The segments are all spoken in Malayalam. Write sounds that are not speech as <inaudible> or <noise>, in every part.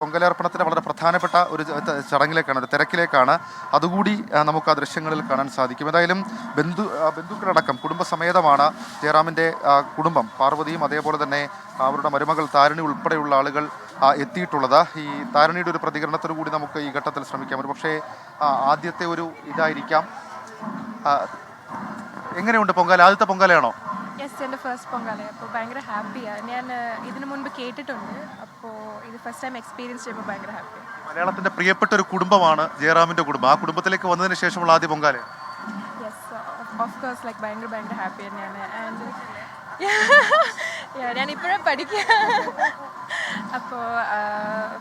പൊങ്കലർപ്പണത്തിന് വളരെ പ്രധാനപ്പെട്ട ഒരു ചടങ്ങിലേക്കാണ് ഒരു തിരക്കിലേക്കാണ്. അതുകൂടി നമുക്ക് ആ ദൃശ്യങ്ങളിൽ കാണാൻ സാധിക്കും. ഏതായാലും ബന്ധു ബന്ധുക്കളടക്കം കുടുംബസമേതമാണ് ജയറാമിന്റെ കുടുംബം. പാർവതിയും അതേപോലെ തന്നെ അവരുടെ മരുമകൾ താരണി ഉൾപ്പെടെയുള്ള ആളുകൾ എത്തിയിട്ടുള്ളത്. ഈ താരണിയുടെ ഒരു പ്രതികരണത്തിന് കൂടി നമുക്ക് ഈ ഘട്ടത്തിൽ ശ്രമിക്കാം. ഒരു പക്ഷേ ആദ്യത്തെ ഒരു ഇതായിരിക്കാം. എങ്ങനെയുണ്ട് പൊങ്കാല? ആദ്യത്തെ പൊങ്കാലയാണോ യെസ് എന്റെ ഫസ്റ്റ് പൊങ്കാല. അപ്പോൾ ഭയങ്കര ഹാപ്പിയാണ് ഞാൻ ഇതിനു മുൻപ് കേട്ടിട്ടുണ്ട്. അപ്പോൾ ഇത് ഫസ്റ്റ് ടൈം എക്സ്പീരിയൻസ് ചെയ്യുമ്പോൾ ഭയങ്കര ഹാപ്പി മലയാളത്തിന്റെ പ്രിയപ്പെട്ട ഒരു കുടുംബമാണ് ജയറാമിന്റെ കുടുംബം. ആ കുടുംബത്തിലേക്ക് വന്നതിന് ശേഷമുള്ള ആദ്യ Pongala? Yes of course like ഭയങ്കര ഭയങ്കര ഹാപ്പി തന്നെയാണ്. ആൻഡ് <laughs> ഞാൻ ഇപ്പോഴും പഠിക്കുക <laughs> അപ്പോൾ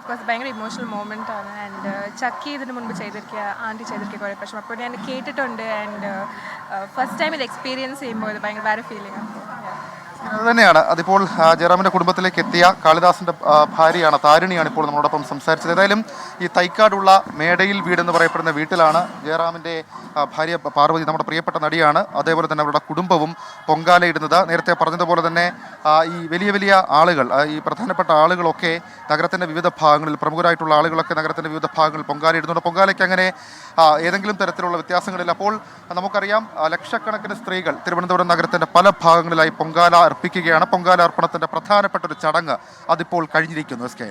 കോഴ്സ് ഭയങ്കര ഇമോഷണൽ മൊമെന്റ് ആണ്. ആൻഡ് ചക്കി ഇതിന് മുൻപ് ചെയ്തിരിക്കുക ആന്റി ചെയ്തിരിക്കുക കുറേ പ്രശ്നം. അപ്പോൾ ഞാൻ കേട്ടിട്ടുണ്ട്. ആൻഡ് ഫസ്റ്റ് ടൈം ഇത് എക്സ്പീരിയൻസ് ചെയ്യുമ്പോൾ ഇത് ഭയങ്കര വേറെ ഫീലിംഗ്. അത് തന്നെയാണ്. അതിപ്പോൾ ജയറാമിന്റെ കുടുംബത്തിലേക്ക് എത്തിയ കാളിദാസിന്റെ ഭാര്യയാണ് താരിണിയാണ് ഇപ്പോൾ നമ്മളോടൊപ്പം സംസാരിച്ചത്. ഏതായാലും ഈ തൈക്കാടുള്ള മേടയിൽ വീടെന്ന് പറയപ്പെടുന്ന വീട്ടിലാണ് ജയറാമിന്റെ ഭാര്യ പാർവതി നമ്മുടെ പ്രിയപ്പെട്ട നടിയാണ്. അതേപോലെ തന്നെ അവരുടെ കുടുംബവും പൊങ്കാലയിടുന്നത്. നേരത്തെ പറഞ്ഞതുപോലെ തന്നെ ഈ വലിയ വലിയ ആളുകൾ ഈ പ്രധാനപ്പെട്ട ആളുകളൊക്കെ നഗരത്തിന്റെ വിവിധ ഭാഗങ്ങളിൽ പ്രമുഖരായിട്ടുള്ള ആളുകളൊക്കെ നഗരത്തിന്റെ വിവിധ ഭാഗങ്ങളിൽ പൊങ്കാലയിടുന്നുണ്ട്. പൊങ്കാലയ്ക്ക് അങ്ങനെ ഏതെങ്കിലും തരത്തിലുള്ള വ്യത്യാസങ്ങളില്ല. അപ്പോൾ നമുക്കറിയാം ലക്ഷക്കണക്കിന് സ്ത്രീകൾ തിരുവനന്തപുരം നഗരത്തിന്റെ പല ഭാഗങ്ങളിലായി പൊങ്കാല അർപ്പിക്കുകയാണ് പൊങ്കാല അർപ്പണത്തിന്റെ പ്രധാനപ്പെട്ട ഒരു ചടങ്ങ് അതിപ്പോൾ കഴിഞ്ഞിരിക്കുന്നു. S K